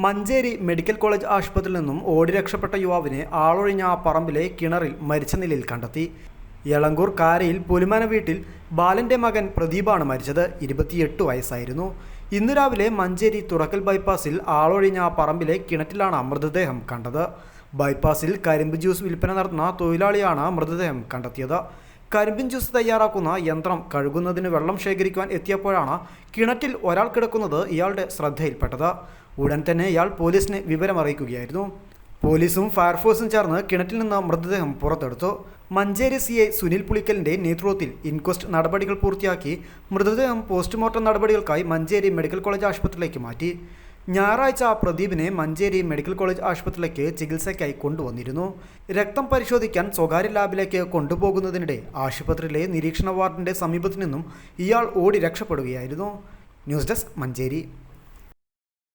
Manjeri medical college ആശുപത്രിയിൽ നിന്നും ഓടി രക്ഷപ്പെട്ട യുവാവിനെ ആളൊഴിഞ്ഞ ആ പറമ്പിലെ കിണറിൽ മരിച്ച നിലയിൽ കണ്ടെത്തി. എളങ്കൂർ കാരയിൽ പുലിമന വീട്ടിൽ ബാലന്റെ മകൻ പ്രദീപാണ് മരിച്ചത്. ഇരുപത്തിയെട്ട് വയസ്സായിരുന്നു. ഇന്ന് രാവിലെ മഞ്ചേരി തുറക്കൽ ബൈപ്പാസിൽ ആളൊഴിഞ്ഞ ആ പറമ്പിലെ കിണറ്റിലാണ് മൃതദേഹം കണ്ടത്. ബൈപ്പാസിൽ കരിമ്പ് ജ്യൂസ് വിൽപ്പന നടത്തുന്ന തൊഴിലാളിയാണ് മൃതദേഹം കണ്ടെത്തിയത്. കരിമ്പിൻ ജ്യൂസ് തയ്യാറാക്കുന്ന യന്ത്രം കഴുകുന്നതിന് വെള്ളം ശേഖരിക്കുവാൻ എത്തിയപ്പോഴാണ് കിണറ്റിൽ ഒരാൾ കിടക്കുന്നത് ഇയാളുടെ ശ്രദ്ധയിൽപ്പെട്ടത്. ഉടൻ തന്നെ ഇയാൾ പോലീസിനെ വിവരം അറിയിക്കുകയായിരുന്നു. പോലീസും ഫയർഫോഴ്സും ചേർന്ന് കിണറ്റിൽ നിന്ന് മൃതദേഹം പുറത്തെടുത്തു. മഞ്ചേരി സി ഐ സുനിൽ പുളിക്കലിന്റെ നേതൃത്വത്തിൽ ഇൻക്വസ്റ്റ് നടപടികൾ പൂർത്തിയാക്കി മൃതദേഹം പോസ്റ്റ്മോർട്ടം നടപടികൾക്കായി മഞ്ചേരി മെഡിക്കൽ കോളേജ് ആശുപത്രിയിലേക്ക് മാറ്റി. ഞായറാഴ്ച പ്രദീപിനെ മഞ്ചേരി മെഡിക്കൽ കോളേജ് ആശുപത്രിയിലേക്ക് ചികിത്സയ്ക്കായി കൊണ്ടുവന്നിരുന്നു. രക്തം പരിശോധിക്കാൻ സ്വകാര്യ ലാബിലേക്ക് കൊണ്ടുപോകുന്നതിനിടെ ആശുപത്രിയിലെ നിരീക്ഷണ വാർഡിന്റെ സമീപത്തു നിന്നും ഇയാൾ ഓടി രക്ഷപ്പെടുകയായിരുന്നു. News desk Manjeri.